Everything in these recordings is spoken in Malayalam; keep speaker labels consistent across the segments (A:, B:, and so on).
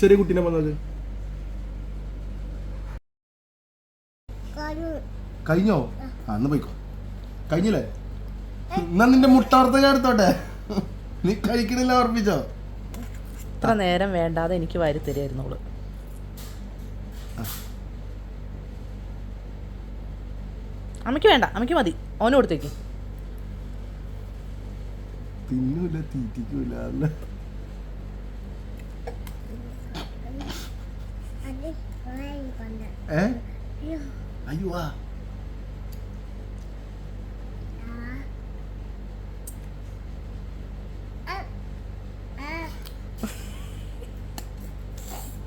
A: ചെറിയ കുട്ടീനെ വന്നത്? കഴിഞ്ഞോ? ആ. അന്ന് പോയിക്കോ. കഴിഞ്ഞില്ലേ? എന്നാ നിന്റെ മുട്ടാർത്ത എടുത്തോട്ടെ? നീ കഴിക്കണില്ല ഓർപ്പിച്ചോ
B: ഇത്ര നേരം വേണ്ടാതെ എനിക്ക് വാരി തരുമായിരുന്നു അവൾ. അമ്മയ്ക്ക് വേണ്ട അമ്മയ്ക്ക് മതി. ഓന് കൊടുത്തേക്ക്.
A: തിന്നൂല തീറ്റിക്കൂല ഏ അയ്യോ ആ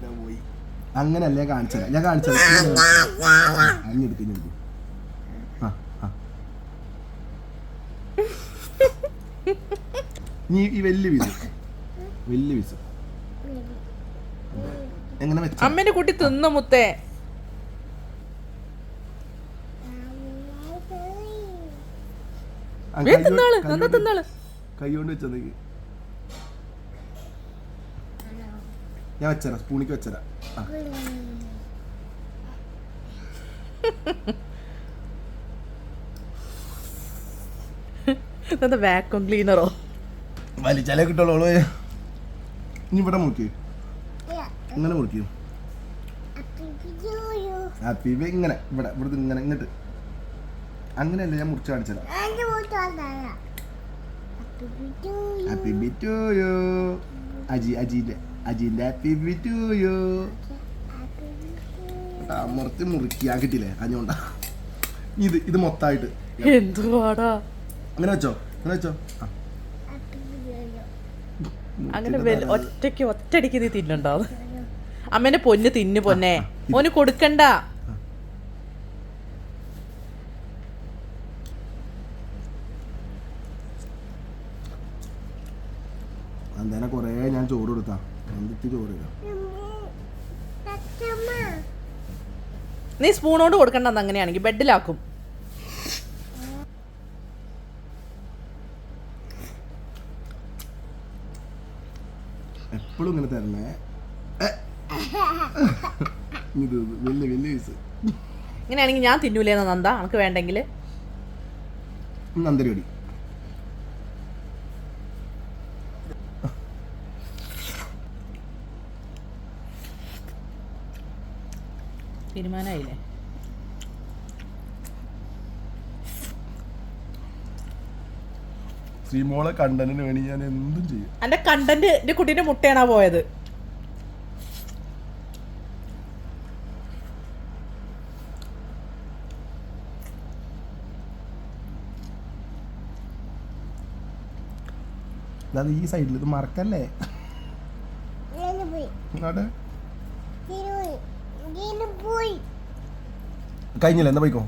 A: ഞാൻ അങ്ങനല്ല ഞാൻ കാണിച്ചത് ഞാൻ കാണിച്ചത് അഞ്ഞെടുക്കും ഇഞ്ഞെടുക്കും ആ ആ നീ ഈ വലിയ പീസ് വലിയ പീസ് എങ്ങനെ വെച്ച?
B: അമ്മേന്റെ കുട്ടി തിന്നു മുത്തേ. വേ തിന്നാൾ നന്നാ തിന്നാൾ.
A: കൈ കൊണ്ട് വെച്ചതെങ്കിൽ ഞാൻ വെച്ചരാ സ്പൂണിക്ക് വെച്ചരാ. ആ.
B: എന്താ വാക്വം ക്ലീനറോ
A: വലിച്ചാലേ കിട്ടുള്ളൂ ഇനി ഇവിടെ മുറിക്ക് ഇങ്ങനെ മുറിക്കും. ഹാപ്പി ഇങ്ങനെ ഇവിടെ ഇവിടുത്തെ ഇങ്ങനെ ഇങ്ങോട്ട്. അങ്ങനെയല്ല ഞാൻ മുറിച്ച് കാണിച്ചത്? Happy B to you Aji happy B to you മുറിക്കാൻ കിട്ടിയില്ലേ? അഞ്ഞോണ്ടാ ഇത് ഇത് മൊത്തമായിട്ട്.
B: എന്തുവാടാ?
A: അങ്ങനെ വെച്ചോ അങ്ങനെ വെച്ചോ. ആ.
B: അങ്ങനെ ഒറ്റയ്ക്ക് ഒറ്റടിക്ക് നീ തിന്നണ്ടോ അമ്മേന്റെ പൊന്ന് തിന്നു പൊന്നെ. ഓന് കൊടുക്കണ്ട.
A: അന്തേനെ കൊറേ ഞാൻ ചോറ് കൊടുത്താ. എന്തിട്ട് ചോറ്?
B: നീ സ്പൂണോട് കൊടുക്കണ്ട അങ്ങനെയാണെങ്കിൽ ബെഡിലാക്കും.
A: എപ്പോഴും ഇങ്ങനെ തരണേ. വലിയ വലിയ പീസ്
B: ഇങ്ങനെയാണെങ്കിൽ ഞാൻ തിന്നൂലേ നന്ദ? നമുക്ക് വേണ്ടെങ്കിൽ.
A: നന്ദരടി
B: തീരുമാനമായില്ലേ?
A: ശ്രീമോളെ കണ്ടന്റിന് വേണ്ടി ഞാൻ എന്തും ചെയ്യും.
B: എന്റെ കണ്ടന്റ് എന്റെ കുട്ടീന്റെ മുട്ടയാണാ പോയത്.
A: അത് ഈ സൈഡിൽ ഇത് മറക്കല്ലേ? കഴിഞ്ഞില്ല? എന്താ പോയിക്കോ.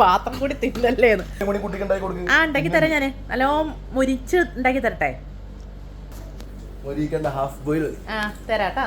B: പാത്രം കൂടി
A: തിന്നല്ലേ
B: ആ ഉണ്ടാക്കി തരാം ഞാൻ. നല്ലോ മുരിച്ച് ഉണ്ടാക്കി തരട്ടെ.
A: ഒരിക്കണ്ട ഹാഫ് ബോയിൽ
B: ആ തരാട്ടാ